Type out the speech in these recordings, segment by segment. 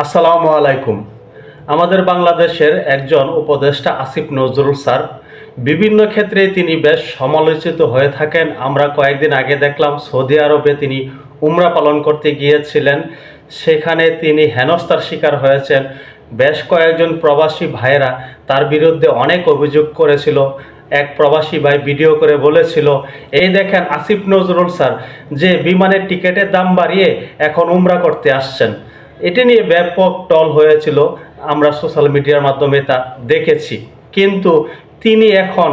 আসসালামু আলাইকুম। আমাদের বাংলাদেশের একজন উপদেষ্টা আসিফ নজরুল স্যার, বিভিন্ন ক্ষেত্রে তিনি বেশ সমালোচিত হয়ে থাকেন। আমরা কয়েকদিন আগে দেখলাম সৌদি আরবে তিনি উমরা পালন করতে গিয়েছিলেন। সেখানে তিনি হেনস্থার শিকার হয়েছেন। বেশ কয়েকজন প্রবাসী ভাইয়েরা তার বিরুদ্ধে অনেক অভিযোগ করেছিল। এক প্রবাসী ভাই ভিডিও করে বলেছিল, এই দেখেন আসিফ নজরুল স্যার, যে বিমানের টিকিটের দাম বাড়িয়ে এখন উমরা করতে আসছেন। এটি নিয়ে ব্যাপক টল হয়েছিল, আমরা সোশ্যাল মিডিয়ার মাধ্যমে তা দেখেছি। কিন্তু তিনি এখন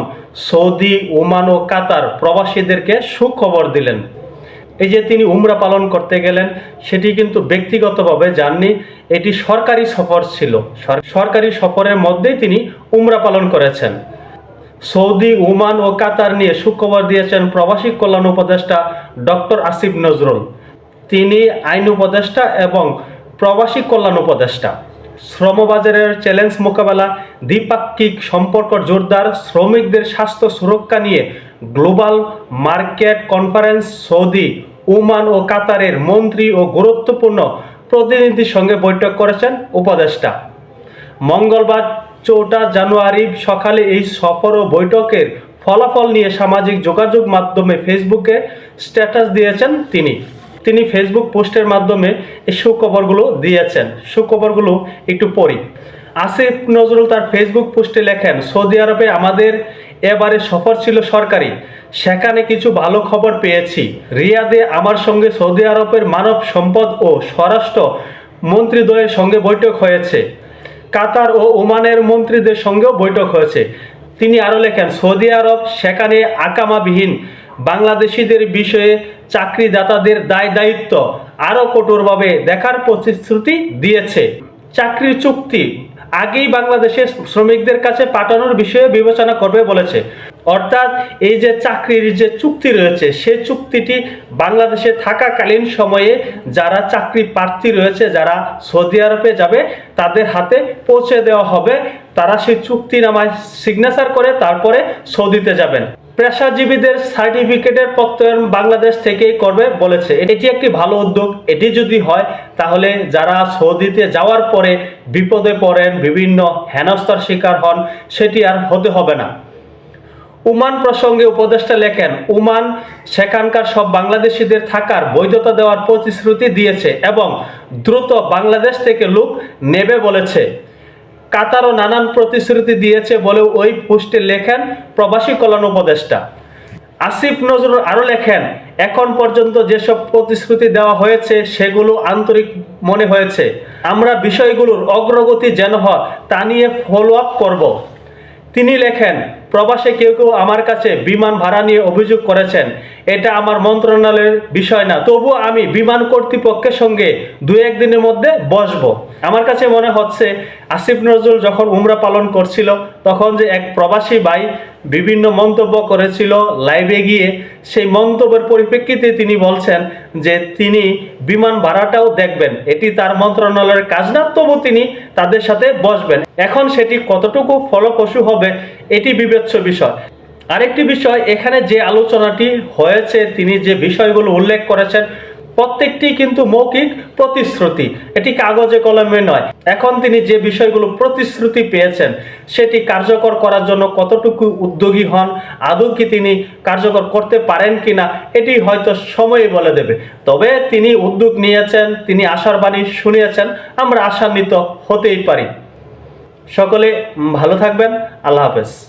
সৌদি, ওমান ও কাতার প্রবাসীদেরকে সুখবর দিলেন। এই যে তিনি উমরা পালন করতে গেলেন, সেটি কিন্তু ব্যক্তিগতভাবে যাননি এটি সরকারি সফর ছিল। সরকারি সফরের মধ্যেই তিনি উমরা পালন করেছেন। সৌদি, ওমান ও কাতার নিয়ে সুখবর দিয়েছেন প্রবাসী কল্যাণ উপদেষ্টা ডক্টর আসিফ নজরুল। তিনি আইন উপদেষ্টা এবং প্রবাসী কল্যাণ উপদেষ্টা। শ্রমবাজারের চ্যালেঞ্জ মোকাবেলা, দ্বিপাক্ষিক সম্পর্ক জোরদার, শ্রমিকদের স্বাস্থ্য সুরক্ষা নিয়ে global market conference Saudi, Oman ও কাতারের মন্ত্রী ও গুরুত্বপূর্ণ প্রতিনিধির সঙ্গে বৈঠক করেছেন উপদেষ্টা। মঙ্গলবার চৌঠা জানুয়ারি সকালে এই সফর ও বৈঠকের ফলাফল নিয়ে সামাজিক যোগাযোগ মাধ্যমে ফেসবুকে স্ট্যাটাস দিয়েছেন তিনি। তিনি ফেসবুক পোস্টের মাধ্যমে এই সুখবরগুলো দিয়েছেন। সুখবরগুলো একটু পড়ি। আসিফ নজরুল তার ফেসবুক পোস্টে লেখেন, সৌদি আরবে আমাদের এবারে সফর ছিল সরকারি। সেখানে কিছু ভালো খবর পেয়েছি। রিয়াদে আমার সঙ্গে সৌদি আরবের মানব সম্পদ ও স্বরাষ্ট্র মন্ত্রীদ্বয়ের সঙ্গে বৈঠক হয়েছে। কাতার ও ওমানের মন্ত্রীদের সঙ্গেও বৈঠক হয়েছে। তিনি আরও লেখেন, সৌদি আরব সেখানে আকামাবিহীন বাংলাদেশিদের বিষয়ে চাকরিদাতাদের দায় দায়িত্ব আরও কঠোরভাবে দেখার প্রতিশ্রুতি দিয়েছে। চাকরির চুক্তি আগেই বাংলাদেশের শ্রমিকদের কাছে পাঠানোর বিষয়ে বিবেচনা করবে বলেছে। অর্থাৎ এই যে চাকরির যে চুক্তি রয়েছে সেই চুক্তিটি বাংলাদেশে থাকাকালীন সময়ে যারা চাকরি প্রার্থী রয়েছে, যারা সৌদি আরবে যাবে, তাদের হাতে পৌঁছে দেওয়া হবে। তারা সেই চুক্তিনামায় সিগনেচার করে তারপরে সৌদিতে যাবেন। পেশাজীবীদের সার্টিফিকেটের প্রত্যয়ন বাংলাদেশ থেকেই করবে বলেছে। এটি একটি ভালো উদ্যোগ। এটি যদি হয়, তাহলে যারা সৌদিতে যাওয়ার পরে বিপদে পড়েন, বিভিন্ন হেনস্থার শিকার হন, সেটি আর হতে হবে না। উমান প্রসঙ্গে উপদেষ্টা লেখেন, উমান সেখানকার সব বাংলাদেশিদের থাকার বৈধতা দেওয়ার প্রতিশ্রুতি দিয়েছে এবং দ্রুত বাংলাদেশ থেকে লোক নেবে বলেছে। কাতারও নানান প্রতিশ্রুতি দিয়েছে বলেও ওই পোস্টে লেখেন প্রবাসী কল্যাণ উপদেষ্টা। আসিফ নজরুল আরও লেখেন, এখন পর্যন্ত যেসব প্রতিশ্রুতি দেওয়া হয়েছে সেগুলো আন্তরিক মনে হয়েছে। আমরা বিষয়গুলোর অগ্রগতি যেন হয় তা নিয়ে ফলো আপ করব। তিনি লেখেন প্রবাসে কেউ কেউ আমার কাছে বিমান ভাড়া নিয়ে অভিযোগ করেছেন। এটা আমার মন্ত্রণালয়ের বিষয় না। তবু আমি বিমান কর্তৃপক্ষের সঙ্গে দু একদিনের মধ্যে বসব। আমার কাছে মনে হচ্ছে, আসিফ নজরুল যখন উমরা পালন করছিল, তখন যে এক প্রবাসী ভাই বিভিন্ন মন্তব্য করেছিল লাইভে গিয়ে। সেই মন্তব্যের পরিপ্রেক্ষিতে তিনি বলছেন যে তিনি বিমান ভাড়াটাও দেখবেন। এটি তার মন্ত্রণালয়ের কাজ না, তবু তিনি তাদের সাথে বসবেন। এখন সেটি কতটুকু ফলপ্রসূ হবে, এটি বিবেচ্য বিষয়। আরেকটি বিষয়, এখানে যে আলোচনাটি হয়েছে, তিনি যে বিষয়গুলো উল্লেখ করেছেন প্রত্যেকটি কিন্তু মৌখিক প্রতিশ্রুতি। এটি কাগজে কলমে নয়। এখন তিনি যে বিষয়গুলো প্রতিশ্রুতি পেয়েছেন, সেটি কার্যকর করার জন্য কতটুকু উদ্যোগী হন, আদৌ কি তিনি কার্যকর করতে পারেন কিনা, এটি হয়তো সময়ই বলে দেবে। তবে তিনি উদ্যোগ নিয়েছেন, তিনি আশার বাণী শুনিয়েছেন, আমরা আশান্বিত হতেই পারি। সকলে ভালো থাকবেন, আল্লাহ হাফেজ।